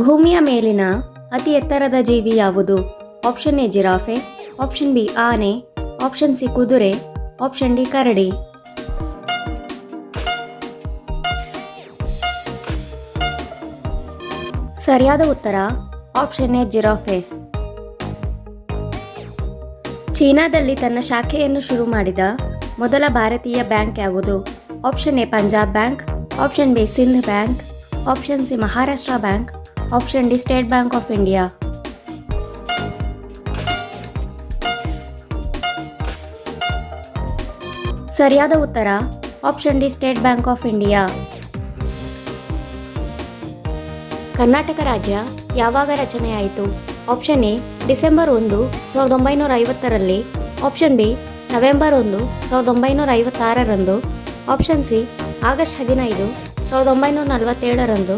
ಭೂಮಿಯ ಮೇಲಿನ ಅತಿ ಎತ್ತರದ ಜೀವಿ ಯಾವುದು? Option A giraffe option B ಆನೆ ಆಪ್ಷನ್ ಸಿ ಕುದುರೆ ಆಪ್ಷನ್ ಡಿ ಕರಡಿ. ಸರಿಯಾದ ಉತ್ತರ ಆಪ್ಷನ್ ಎ ಜಿರಾಫೆ. ಚೀನಾದಲ್ಲಿ ತನ್ನ ಶಾಖೆಯನ್ನು ಶುರು ಮಾಡಿದ ಮೊದಲ ಭಾರತೀಯ ಬ್ಯಾಂಕ್ ಯಾವುದು? Option A Punjab bank option B Sindh bank option C Maharashtra bank option D State Bank of India ಸರಿಯಾದ ಉತ್ತರ option D State Bank of India Karnataka ರಾಜ್ಯ ಯಾವಾಗ ರಚನೆಯಾಯಿತು ಆಪ್ಷನ್ ಎ ಡಿಸೆಂಬರ್ ಒಂದು, ಸಾವಿರದ ಒಂಬೈನೂರ ಐವತ್ತರಲ್ಲಿ. ಆಪ್ಷನ್ ಬಿ ನವೆಂಬರ್ ಒಂದು, ಸಾವಿರದ ಒಂಬೈನೂರ ಐವತ್ತಾರರಂದು. ಆಪ್ಷನ್ ಸಿ ಆಗಸ್ಟ್ ಹದಿನೈದು, ಸಾವಿರದ ಒಂಬೈನೂರ ನಲವತ್ತೇಳರಂದು.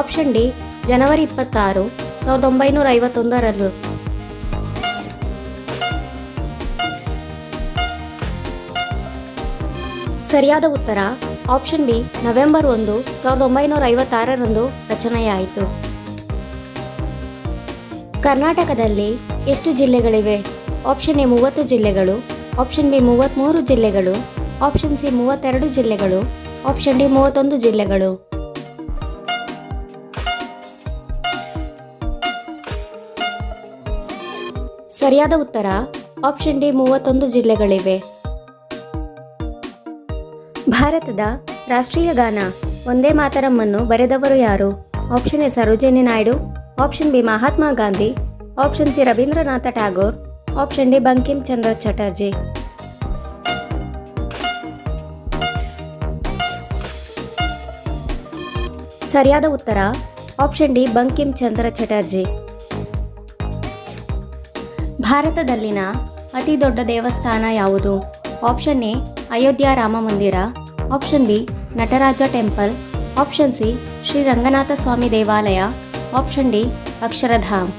ಆಪ್ಷನ್ ಡಿ ಜನವರಿ ಇಪ್ಪತ್ತಾರು, ಸಾವಿರದ ಒಂಬೈನೂರ ಐವತ್ತೊಂದರಂದು ಸರಿಯಾದ ಉತ್ತರ, ಆಪ್ಷನ್ ಬಿ, ನವೆಂಬರ್ ಒಂದು, ಸಾವಿರದ ಒಂಬೈನೂರ ಐವತ್ತಾರರಂದು ರಚನೆಯಾಯಿತು. ಕರ್ನಾಟಕದಲ್ಲಿ ಎಷ್ಟು ಜಿಲ್ಲೆಗಳಿವೆ? ಆಪ್ಷನ್ ಎ ಮೂವತ್ತು ಜಿಲ್ಲೆಗಳು, ಆಪ್ಷನ್ ಬಿ ಮೂವತ್ತ್ಮೂರು ಜಿಲ್ಲೆಗಳು, ಆಪ್ಷನ್ ಸಿ ಮೂವತ್ತೆರಡು ಜಿಲ್ಲೆಗಳು, ಆಪ್ಷನ್ ಡಿ ಮೂವತ್ತೊಂದು ಜಿಲ್ಲೆಗಳು. ಸರಿಯಾದ ಉತ್ತರ ಆಪ್ಷನ್ ಡಿ ಮೂವತ್ತೊಂದು ಜಿಲ್ಲೆಗಳಿವೆ. ಭಾರತದ ರಾಷ್ಟ್ರೀಯ ಗಾನ, ಒಂದೇ ಮಾತರಮ್ಮನ್ನು ಬರೆದವರು ಯಾರು? Option A Sarojini Naidu option B Mahatma Gandhi option C Rabindranath Tagore option D Bankim Chandra Chatterjee. ಸರಿಯಾದ ಉತ್ತರ ಆಪ್ಷನ್ ಡಿ ಬಂಕಿಂ ಚಂದ್ರ ಚಟರ್ಜಿ. ಭಾರತದಲ್ಲಿನ ಅತಿ ದೊಡ್ಡ ದೇವಸ್ಥಾನ ಯಾವುದು? Option A, Ayodhya Rama Mandir. Option B, Nataraja temple. Option C, Sri Ranganatha Swamy ದೇವಾಲಯ. Option D, Akshardham.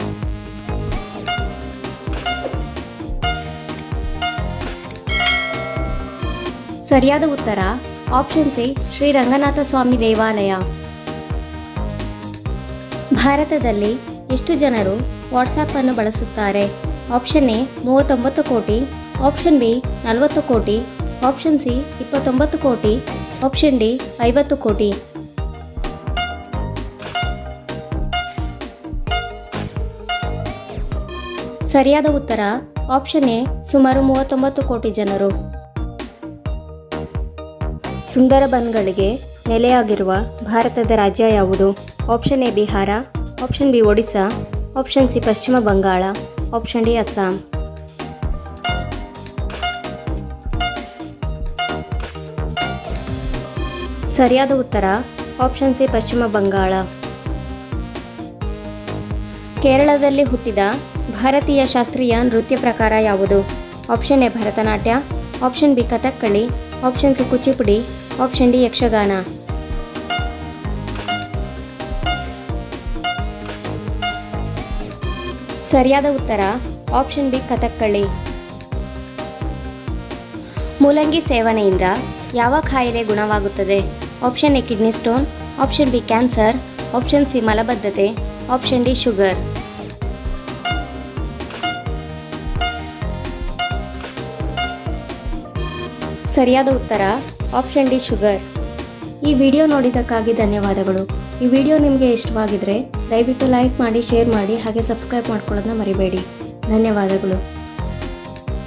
ಸರಿಯಾದ ಉತ್ತರ, ಆಪ್ಷನ್ ಸಿ, ಶ್ರೀ ರಂಗನಾಥ ಸ್ವಾಮಿ ದೇವಾಲಯ. ಭಾರತದಲ್ಲಿ ಎಷ್ಟು ಜನರು ವಾಟ್ಸಾಪ್ ಅನ್ನು ಬಳಸುತ್ತಾರೆ? ಆಪ್ಷನ್ ಎ ಮೂವತ್ತೊಂಬತ್ತು ಕೋಟಿ, ಆಪ್ಷನ್ ಬಿ ನಲವತ್ತು ಕೋಟಿ, ಆಪ್ಷನ್ ಸಿ ಇಪ್ಪತ್ತೊಂಬತ್ತು ಕೋಟಿ, ಆಪ್ಷನ್ ಡಿ ಐವತ್ತು ಕೋಟಿ. ಸರಿಯಾದ ಉತ್ತರ ಆಪ್ಷನ್ ಎ ಸುಮಾರು ಮೂವತ್ತೊಂಬತ್ತು ಕೋಟಿ ಜನರು. ಸುಂದರಬನ್ಗಳಿಗೆ ನೆಲೆಯಾಗಿರುವ ಭಾರತದ ರಾಜ್ಯ ಯಾವುದು? Option A Bihar, option B Odisha, option C Paschima Bangala. Option D Assam ಸರಿಯಾದ ಉತ್ತರ ಆಪ್ಷನ್ ಸಿ ಪಶ್ಚಿಮ ಬಂಗಾಳ. ಕೇರಳದಲ್ಲಿ ಹುಟ್ಟಿದ ಭಾರತೀಯ ಶಾಸ್ತ್ರೀಯ ನೃತ್ಯ ಪ್ರಕಾರ ಯಾವುದು? Option A Bharatanatyam. Option B Kathakali. Option C Kuchipudi. Option D Yakshagana. ಸರಿಯಾದ ಉತ್ತರ ಆಪ್ಷನ್ ಬಿ ಕಥಕ್ಕಳಿ. ಮೂಲಂಗಿ ಸೇವನೆಯಿಂದ ಯಾವ ಕಾಯಿಲೆ ಗುಣವಾಗುತ್ತದೆ? Option A kidney stone option B cancer option C ಮಲಬದ್ಧತೆ ಆಪ್ಷನ್ ಡಿ ಶುಗರ್ ಸರಿಯಾದ ಉತ್ತರ ಆಪ್ಷನ್ ಡಿ ಶುಗರ್ ಈ ವಿಡಿಯೋ ನೋಡಿದ್ದಕ್ಕಾಗಿ ಧನ್ಯವಾದಗಳು. ಈ ವಿಡಿಯೋ ನಿಮಗೆ ಇಷ್ಟವಾಗಿದ್ರೆ ದಯವಿಟ್ಟು ಲೈಕ್ ಮಾಡಿ ಶೇರ್ ಮಾಡಿ ಹಾಗೆ ಸಬ್ಸ್ಕ್ರೈಬ್ ಮಾಡ್ಕೊಳ್ಳೋದನ್ನ ಮರಿಬೇಡಿ. ಧನ್ಯವಾದಗಳು.